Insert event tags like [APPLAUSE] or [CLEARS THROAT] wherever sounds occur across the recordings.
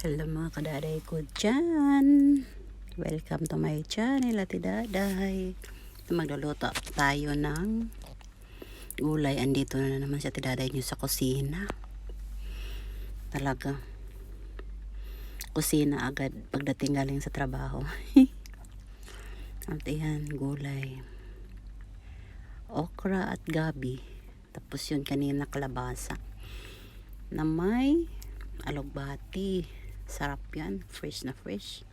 Hello mga kadaday ko dyan. Welcome to my channel, Ate Daday. Magluluto tayo ng gulay. Andito na naman si Ate Daday nyo sa kusina. Talaga. Kusina agad pagdating galing sa trabaho. [LAUGHS] At yan, gulay. Okra at gabi. Tapos yun kanina kalabasa. Na may alugbati. Sarap yan. Fresh na fresh.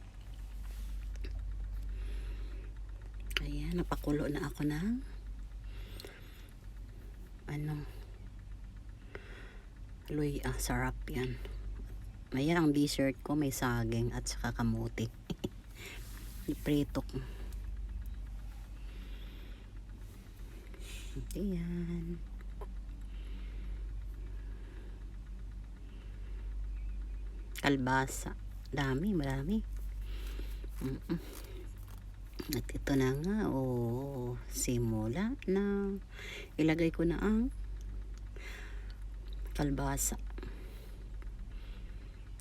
Ayan, napakulo na ako ng ano luy, ah, sarap yan. Ayan ang dessert ko, may saging at saka kamuti. [LAUGHS] Iprito ko. Ayan. Kalbasa. Dami, marami. Mm-mm. At ito na nga, oh, simula na. Ilagay ko na ang kalbasa.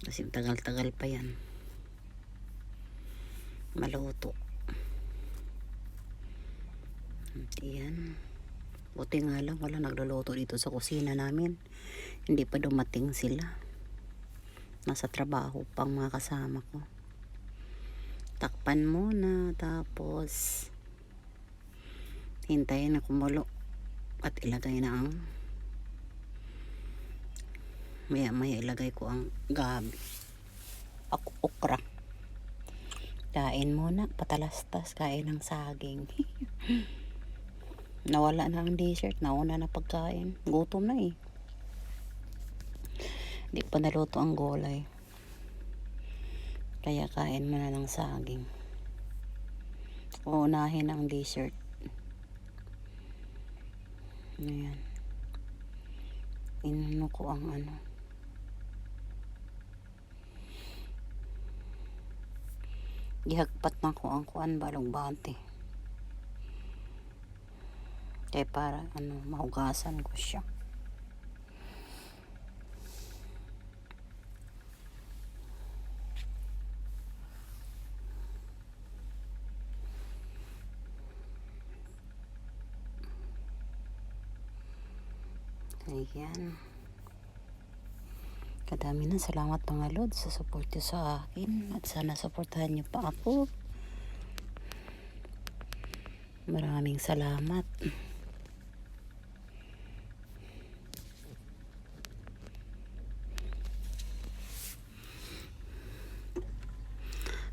Kasi tagal-tagal pa yan. Maluto. At Yan. Buti nga lang, wala nagluluto dito sa kusina namin. Hindi pa dumating sila nasa trabaho pang mga kasama ko. Takpan muna tapos hintayin na kumulo at ilagay na ang maya maya ilagay ko ang gabi. Ak okra. Kain muna patalastas kain ng saging. [LAUGHS] Nawala na ang dessert nauna na pagkain. Gutom na eh Di pa naluto ang gulay. Kaya kain mo na ng saging. Uunahin ang dessert. Ayan. Inano ko ang ano. Gihagpat na ko ang kuan balong bante. Kaya para ano, mahugasan ko siya. Ayan. Kadami na salamat mga Lord sa support sa akin at sana supportahan nyo pa ako. Maraming salamat.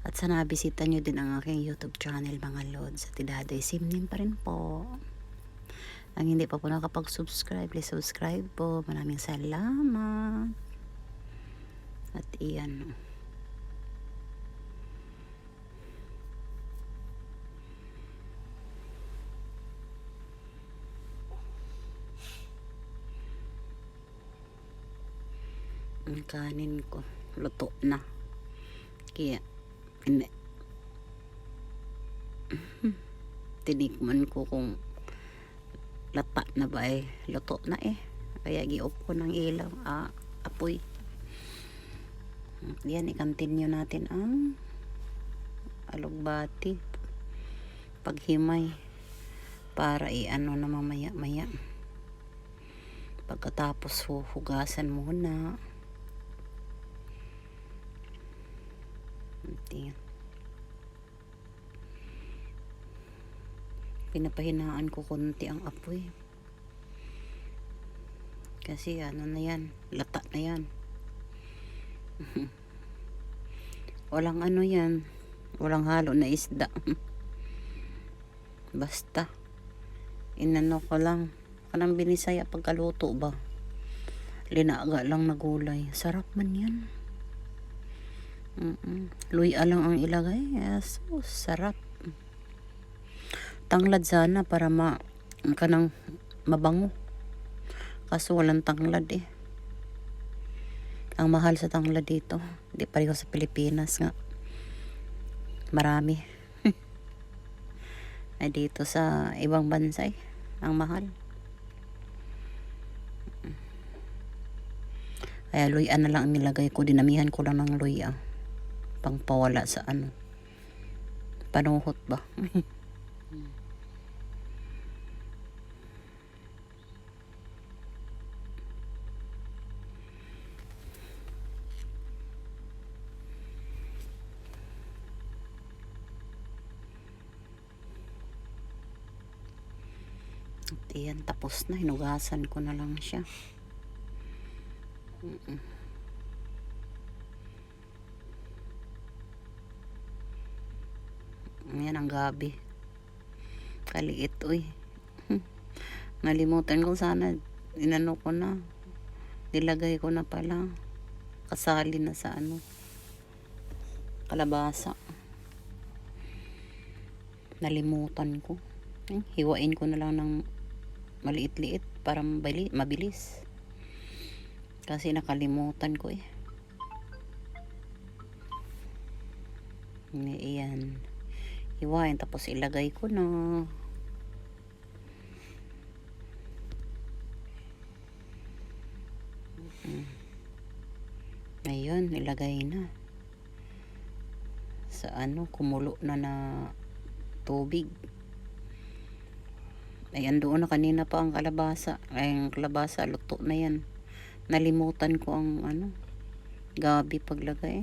At sana bisita nyo din ang aking YouTube channel mga Lods. At Idaday Simnim pa rin po. Ang hindi pa po nakapag-subscribe, please subscribe po. Maraming salamat. At iyan. Ang kanin ko, luto na. Kaya, hindi. [LAUGHS] Tinikman ko kung lata na ba eh? Luto na eh. Kaya gi-off ko ng ilaw. Ah, apoy. Yan i-continue natin ang alugbati paghimay. Para i-ano na mamaya maya. Pagkatapos hugasan muna. Tingnan. Pinapahinaan ko konti ang apoy. Kasi ano na yan lata na yan. [LAUGHS] Walang ano yan walang halo na isda. [LAUGHS] Basta inano ko lang. Kanang binisaya pagkaluto ba? Linaga lang na gulay. Sarap man yan. Mm -mm. luya lang ang ilagay. Yes, so sarap tanglad sana para ma kanang mabango kaso walang tanglad eh ang mahal sa tanglad dito hindi pareho sa Pilipinas nga marami [LAUGHS] ay dito sa ibang bansa eh ang mahal Kaya luya na lang ang nilagay ko. Dinamihan ko lang ng luya. Pangpawala sa ano. Panuhot ba? [LAUGHS] At yan, tapos na. Hinugasan ko na lang siya. Mm-mm. Ayan ang gabi. Kaliit, uy. [LAUGHS] Nalimutan ko sana. Inano ko na. Nilagay ko na pala. Kasali na sa ano. Kalabasa. Nalimutan ko. Hiwain ko na lang ng maliit-liit para mabili, mabilis. Kasi nakalimutan ko eh. Iyan. Hiwain tapos ilagay ko na. Mm. Ayun, ilagay na. Sa ano, kumulo na na tubig. Ayan, doon na kanina pa ang kalabasa. Ay, ang kalabasa, luto na yan. Nalimutan ko ang ano, gabi paglagay.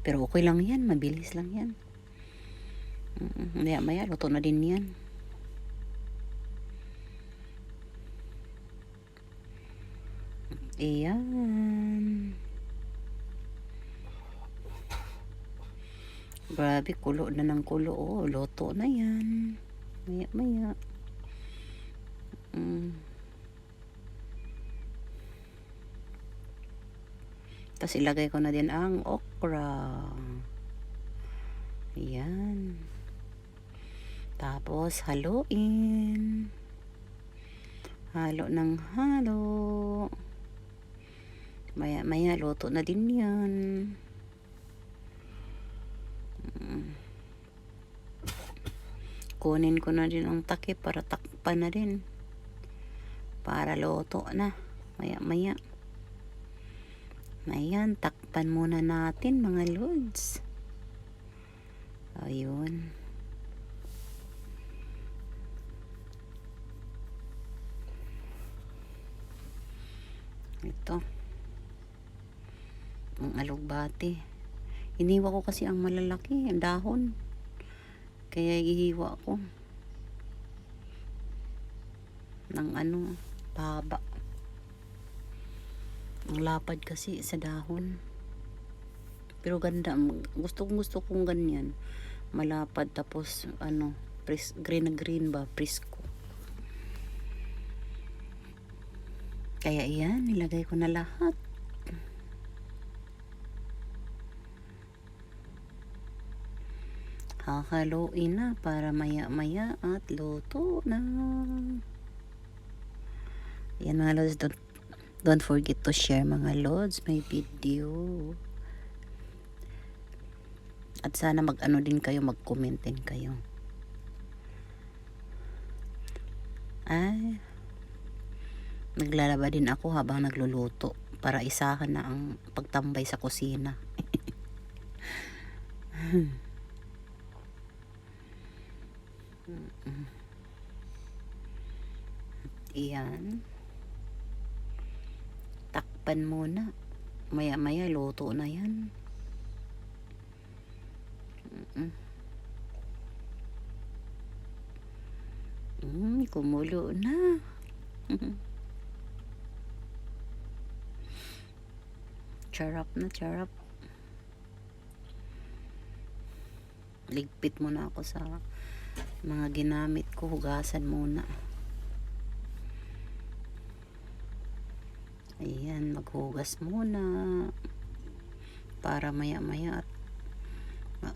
Pero okay lang yan, mabilis lang yan. Maya maya, luto na din yan. Ayan. Grabe, kulo na ng kulo. Oh, luto na yan. Maya maya. Mm. Tapos ilagay ko na din ang okra. Ayan. Tapos haluin. Halo ng halo. Maya maya luto na din yan. Mm. Kunin ko na din ang takip para takpan na din. Para luto na. Maya maya. Ayan, takpan muna natin mga lods. Ayun. Ito. Ang alugbati. Iniwa ko kasi ang malalaki, ang dahon. Kaya ihiwa ko. Ng ano, paba. Ang lapad kasi sa dahon. Pero ganda. Gusto kong gusto kong ganyan. Malapad tapos ano, pres, green na green ba, presko. Kaya iyan, nilagay ko na lahat. Hakaluin na para maya-maya at luto na. Yan mga lods, don't, don't forget to share mga lods, my video. At sana mag-ano din kayo, mag-comment din kayo. Ay, naglalaba din ako habang nagluluto para isahan na ang pagtambay sa kusina. [LAUGHS] Iyan. Takpan muna. Maya-maya luto na yan. Mm-mm. Mm, kumulo na. [LAUGHS] charap na charap. Ligpit muna ako sa mga ginamit ko. Hugasan muna. Ayan, maghugas muna. Para maya-maya at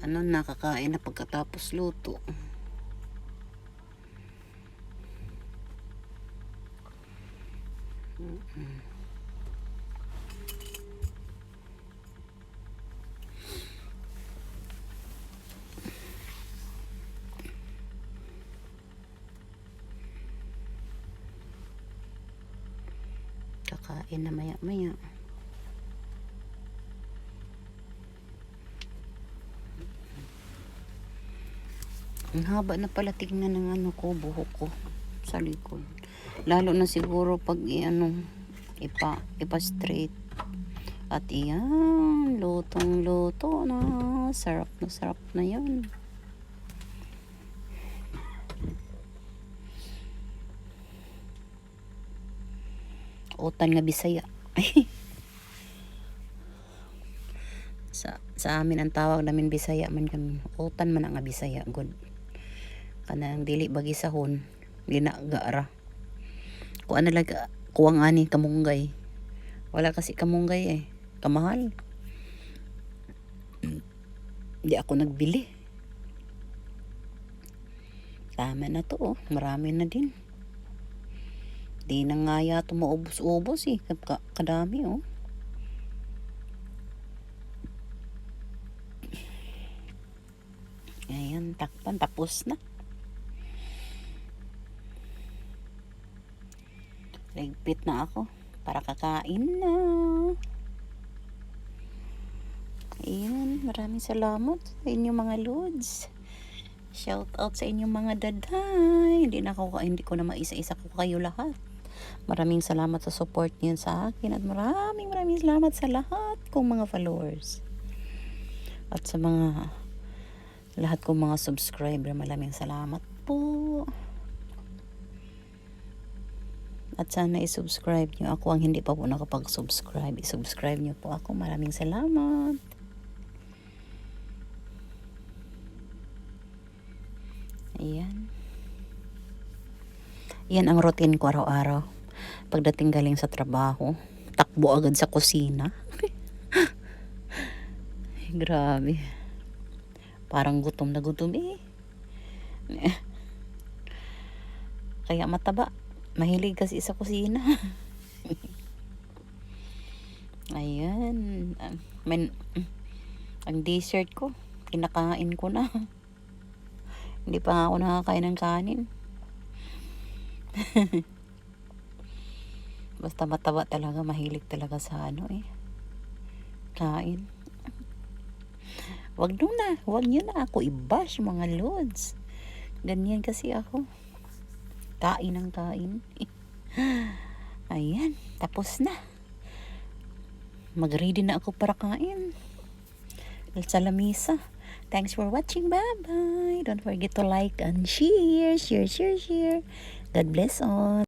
ano, nakakain na pagkatapos luto. Mm-mm. kakain na maya maya ang haba na pala tignan ng ano ko buhok ko sa likod. Lalo na siguro pag ano ipa ipa straight. At iyan lutong luto na. Sarap na sarap na yan Utan nga Bisaya. [LAUGHS] sa sa amin ang tawag namin Bisaya man kami. Utan man nga Bisaya good. Kanang dili bagi sahon, ginaga ra. Kuan na lang kuwang ani kamunggay. Wala kasi kamunggay eh. Kamahal. [CLEARS THROAT] Hindi ako nagbili. Tama na to oh. Marami na din. Di na nga yata maubos-ubos eh. Ka- kadami oh. Ayan, takpan. Tapos na. Ligpit na ako. Para kakain na. Ayan, maraming salamat sa inyong mga lods. Shout out sa inyong mga daday. Hindi na ako, hindi ko na maisa-isa ko kayo lahat. Maraming salamat sa support niyo sa akin at maraming maraming salamat sa lahat kong mga followers. At sa mga lahat kong mga subscriber, maraming salamat po. At sana i-subscribe nyo ako ang hindi pa po nakapag-subscribe. I-subscribe nyo po ako. Maraming salamat. Ayan. Yan ang routine ko araw-araw. Pagdating galing sa trabaho, takbo agad sa kusina. [LAUGHS] Grabe. Parang gutom na gutom eh. Kaya mataba. Mahilig kasi sa kusina. [LAUGHS] Ayan. Men, ang dessert ko, kinakain ko na. Hindi pa ako nakakain ng kanin. [LAUGHS] Basta mataba talaga, mahilig talaga sa ano eh. Kain. Wag nyo na, wag nyo na ako i-bash mga lods. Ganyan kasi ako. Kain ng kain. [LAUGHS] Ayan, tapos na. Mag-ready na ako para kain. Sa lamisa. Thanks for watching. Bye-bye. Don't forget to like and share, share, share, share. God bless all.